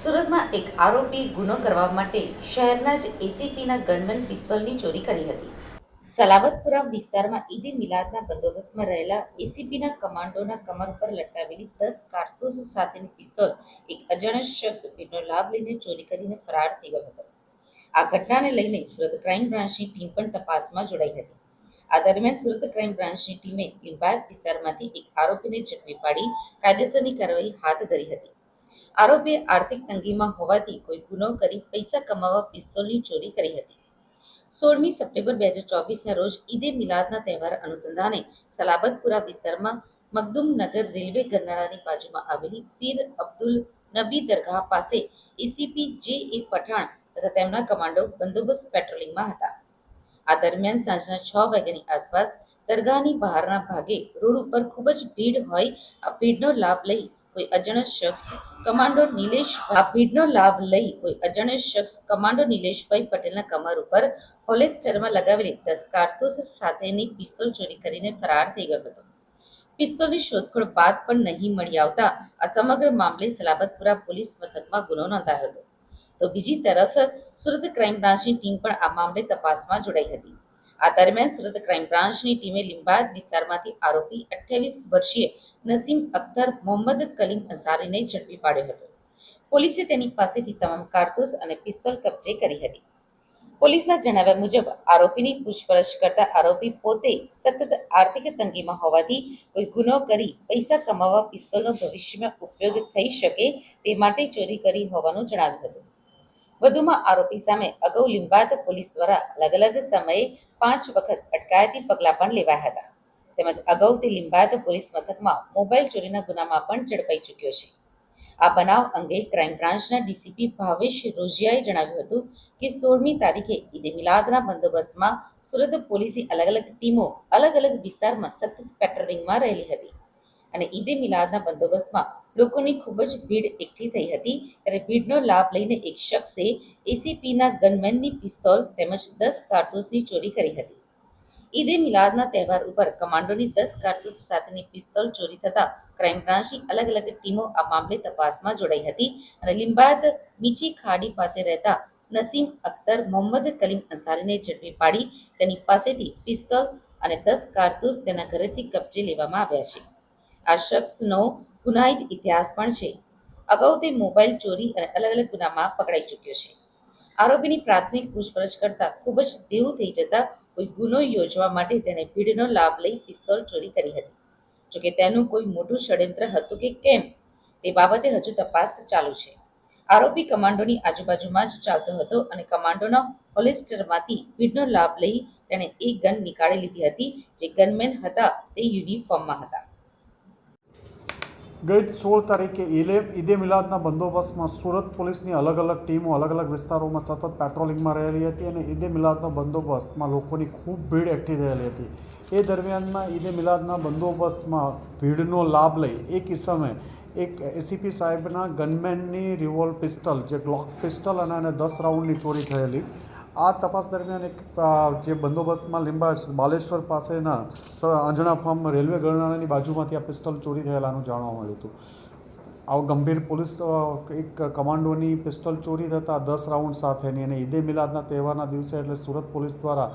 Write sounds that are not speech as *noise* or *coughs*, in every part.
સુરતમાં એક આરોપી ગુનો કરવા માટે શહેરના જ એસીપીના ગનમેન પિસ્તોલની ચોરી કરી હતી. સલાવતપુરા વિસ્તારમાં ઈદે મિલાદના બંદોબસ્તમાં રહેલા એસીપીના કમાન્ડોના કમર પર લટકાવેલી દસ કારતૂસ સાથેની પિસ્તોલ એક અજાણ્યા શખ્સ ભીડનો લાભ લઈને ચોરી કરીને ફરાર થઈ ગયો હતો. આ ઘટનાને લઈને સુરત ક્રાઇમ બ્રાન્ચની ટીમ પણ તપાસમાં જોડાઈ હતી. આ દરમિયાન સુરત ક્રાઇમ બ્રાન્ચની ટીમે લિંબાયત વિસ્તારમાંથી એક આરોપીને ઝડપી પાડી કાયદેસરની કાર્યવાહી હાથ ધરી હતી. આરોપીએ આર્થિક તંગીમાં હોવાથી કોઈ ગુનો કરી પૈસા કમાવા પિસ્તોલની ચોરી કરી હતી. સોળમી સપ્ટેમ્બર બે હજાર ચોવીસના રોજ ઈદે મિલાદના તહેવાર અનુસંધાને સલાબતપુરા વિસ્તારમાં મખદુમનગર રેલવે ગરનાળાની બાજુમાં આવેલી પીર અબ્દુલ નબી દરગાહ પાસે એસીપી જે એ પઠાણ તથા તેમના કમાન્ડો બંદોબસ્ત પેટ્રોલિંગમાં હતા. આ દરમિયાન સાંજના છ વાગ્યાની આસપાસ દરગાહની બહારના ભાગે રોડ ઉપર ખૂબ જ ભીડ હોય આ ભીડનો લાભ લઈ કોઈ અજાણ્યો શખ્સ કમાન્ડો નિલેશ આ ભીડનો લાભ લઈ કોઈ અજાણ્યો શખ્સ કમાન્ડો નિલેશભાઈ પટેલના કમર ઉપર હોલેસ્ટરમાં લગાવેલી દસ કારતૂસ સાથેની પિસ્તોલ ચોરી કરીને ફરાર થઈ ગયો હતો. પિસ્તોલની શોધખોળ બાદ પણ નહીં મળી આવતા આ સમગ્ર મામલે સલાબતપુરા પોલીસ મથકમાં ગુનો નોંધાયો હતો. તો બીજી તરફ સુરત ક્રાઇમ બ્રાન્ચની ટીમ પણ આ મામલે તપાસમાં જોડાઈ હતી. આ દરમિયાન સુરત ક્રાઇમ બ્રાન્ચની ટીમે લિંબાયત વિસ્તારમાંથી આરોપી અઠ્યાવીસ વર્ષીય નસીમ અખ્તર મોહમ્મદ કલીમ અંસારીને ઝડપી પાડ્યો હતો. પોલીસે તેની પાસેથી તમામ કારતૂસ અને પિસ્તોલ કબજે કરી હતી. પોલીસના જણાવ્યા મુજબ, આરોપીની પૂછપરછ કરતા આરોપી પોતે સતત આર્થિક તંગીમાં હોવાથી કોઈ ગુનો કરી પૈસા કમાવા પિસ્તોલનો ભવિષ્યમાં ઉપયોગ થઈ શકે તે માટે ચોરી કરી હોવાનું જણાવ્યું હતું. વધુમાં આરોપી સામે અગાઉ લિંબાયત પોલીસ દ્વારા અલગ અલગ સમયે પાંચ વખત અટકાયતી પગલાં પણ લેવાયા હતા. તેમજ અગાઉ તે પોલીસ મથકમાં મોબાઈલ ચોરીના ગુનામાં પણ ઝડપાઈ ચૂક્યો છે. આ બનાવ અંગે ક્રાઇમ બ્રાન્ચના ડીસીપી ભાવેશ રોજિયાએ જણાવ્યું હતું કે સોળમી તારીખે ઈદે મિલાદના બંદોબસ્તમાં સુરત પોલીસની અલગ અલગ ટીમો અલગ અલગ વિસ્તારમાં સતત પેટ્રોલિંગમાં રહેલી હતી. અને ઈદે મિલાદના બંદોબસ્તમાં લોકોની ખૂબ જ ભીડ એકઠી થઈ હતી. ત્યારે ભીડનો લાભ લઈને એક શખ્સે એસીપીના ગનમેનની પિસ્તોલ તેમજ દસ કારતૂસની ચોરી કરી હતી. ઈદે મિલાદના તહેવાર ઉપર કમાન્ડોની દસ કારતૂસ સાથેની પિસ્તોલ ચોરી થતા ક્રાઇમ બ્રાન્ચની અલગ અલગ ટીમો આ મામલે તપાસમાં જોડાઈ હતી અને લિંબાયત મીચી ખાડી પાસે રહેતા નસીમ અખ્તર મોહમ્મદ કલીમ અંસારીને ઝડપી પાડી તેની પાસેથી પિસ્તોલ અને દસ કારતૂસ તેના ઘરેથી કબજે લેવામાં આવ્યા છે. આ શખ્સનો ગુનાહિત ઇતિહાસ પણ છે. અગાઉ તે મોબાઈલ ચોરી અને અલગ અલગ ગુનામાં પકડાઈ ચૂક્યો છે. આરોપીની પ્રાથમિક પૂછપરછ કરતા ખૂબ જ દેવું થઈ જતા કોઈ ગુનો યોજવા માટે તેણે ભીડનો લાભ લઈ પિસ્તોલ ચોરી કરી હતી. જોકે તેનું કોઈ મોટું ષડયંત્ર હતું કે કેમ, તે બાબતે હજુ તપાસ ચાલુ છે. આરોપી કમાન્ડોની આજુબાજુમાં જ ચાલતો હતો અને કમાન્ડોના હોલેસ્ટરમાંથી ભીડનો લાભ લઈ તેણે એક ગન નીકાળી લીધી હતી, જે ગનમેન હતા તે યુનિફોર્મમાં હતા. ગઈ સોળ તારીખે ઈલે ઈદે મિલાદના બંદોબસ્તમાં સુરત પોલીસની અલગ અલગ ટીમો અલગ અલગ વિસ્તારોમાં સતત પેટ્રોલિંગમાં રહેલી હતી અને ઈદે મિલાદનો બંદોબસ્તમાં લોકોની ખૂબ ભીડ એકઠી થયેલી હતી. એ દરમિયાનમાં ઈદે મિલાદના બંદોબસ્તમાં ભીડનો લાભ લઈ એ કિસ્સામાં એક એસીપી સાહેબના ગનમેનની રિવોલ્વ પિસ્ટલ, જે ગ્લોક પિસ્ટલ અને દસ રાઉન્ડની ચોરી થયેલી આ તપાસ દરમિયાન એક જે બંદોબસ્તમાં લીંબા બાલેશ્વર પાસેના અંજણા ફાર્મ રેલવે ગરનાળાની બાજુમાંથી આ પિસ્તોલ ચોરી થયેલાનું જાણવા મળ્યું હતું. આવો ગંભીર પોલીસ એક કમાન્ડોની પિસ્તોલ ચોરી થતાં દસ રાઉન્ડ સાથેની અને ઈદે મિલાદના તહેવારના દિવસે એટલે સુરત પોલીસ દ્વારા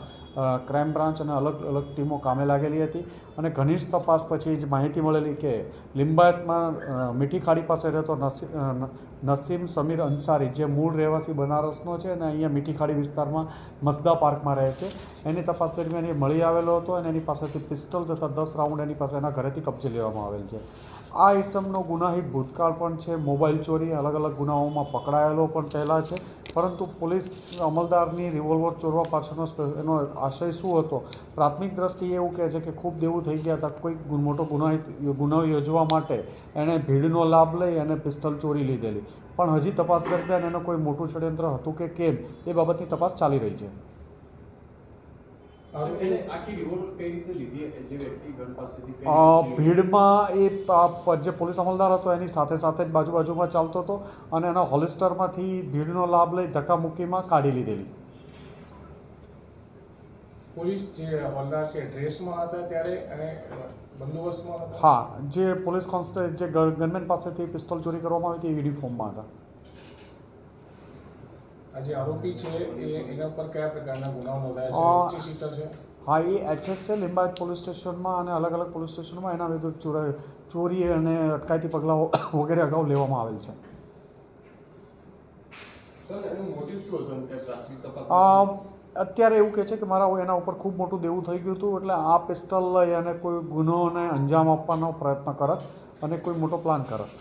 ક્રાઇમ બ્રાન્ચ અને અલગ અલગ ટીમો કામે લાગેલી હતી. અને ઘનિષ્ઠ તપાસ પછી જ માહિતી મળેલી કે લિંબાયતમાં મીઠી ખાડી પાસે રહેતો નસી નસીમ સમીર અંસારી, જે મૂળ રહેવાસી બનારસનો છે અને અહીંયા મીઠી ખાડી વિસ્તારમાં મસદા પાર્કમાં રહે છે. એની તપાસ દરમિયાન એ મળી આવેલો હતો અને એની પાસેથી પિસ્તોલ તથા દસ રાઉન્ડ એની પાસે એના ઘરેથી કબજે લેવામાં આવેલ છે. આ ઇસમનો ગુનાહિત ભૂતકાળ પણ છે. મોબાઈલ ચોરી અલગ અલગ ગુનાઓમાં પકડાયેલો પણ પહેલાં છે. પરંતુ પોલીસ અમલદારની રિવોલ્વર ચોરવા પાછળનો એનો આશય શું હતો? પ્રાથમિક દ્રષ્ટિએ એવું કહે છે કે ખૂબ દેવું થઈ ગયા હતા. કોઈ મોટો ગુનાહિત ગુનો યોજવા માટે એણે ભીડનો લાભ લઈ અને પિસ્તલ ચોરી લીધેલી. પણ હજી તપાસ દરમિયાન એનો કોઈ મોટું ષડયંત્ર હતું કે કેમ? એ બાબતની તપાસ ચાલી રહી છે. ભીડમાં એ જે પોલીસ અમલદાર હતો એની સાથે સાથે જ બાજુ બાજુમાં ચાલતો હતો અને એના હોલિસ્ટરમાંથી ભીડનો લાભ લઈ ધક્કામુક્કીમાં કાઢી લીધેલી. પોલીસ જે હવલદાર છે ડ્રેસમાં હતા ત્યારે અને બંદોબસ્તમાં હા જે પોલીસ કોન્સ્ટેબલ જે ગનમેન પાસેથી પિસ્તોલ ચોરી કરવામાં આવી હતી એ યુનિફોર્મમાં હતા. જે આરોપી છે એ એના પર કયા પ્રકારના ગુનાઓ નોંધાયા છે? હિસ્ટ્રી છે? હા એ એચએસએ લિંબાયત પોલીસ સ્ટેશનમાં અને અલગ અલગ પોલીસ સ્ટેશનમાં એના વિરુદ્ધ ચોરી ચોરી અને અટકાયતી પગલાઓ *coughs* વગેરે અગાઉ લેવામાં આવેલ છે. સર એનું મોટિવ શું હતું કે પ્રાથમિક તપાસ આ અત્યારે એવું કહે છે કે મારા એના ઉપર ખૂબ મોટું દેવું થઈ ગયું હતું એટલે આ પિસ્તલ લઈ અને કોઈ ગુનોને અંજામ આપવાનો પ્રયત્ન કરત અને કોઈ મોટો પ્લાન કરત.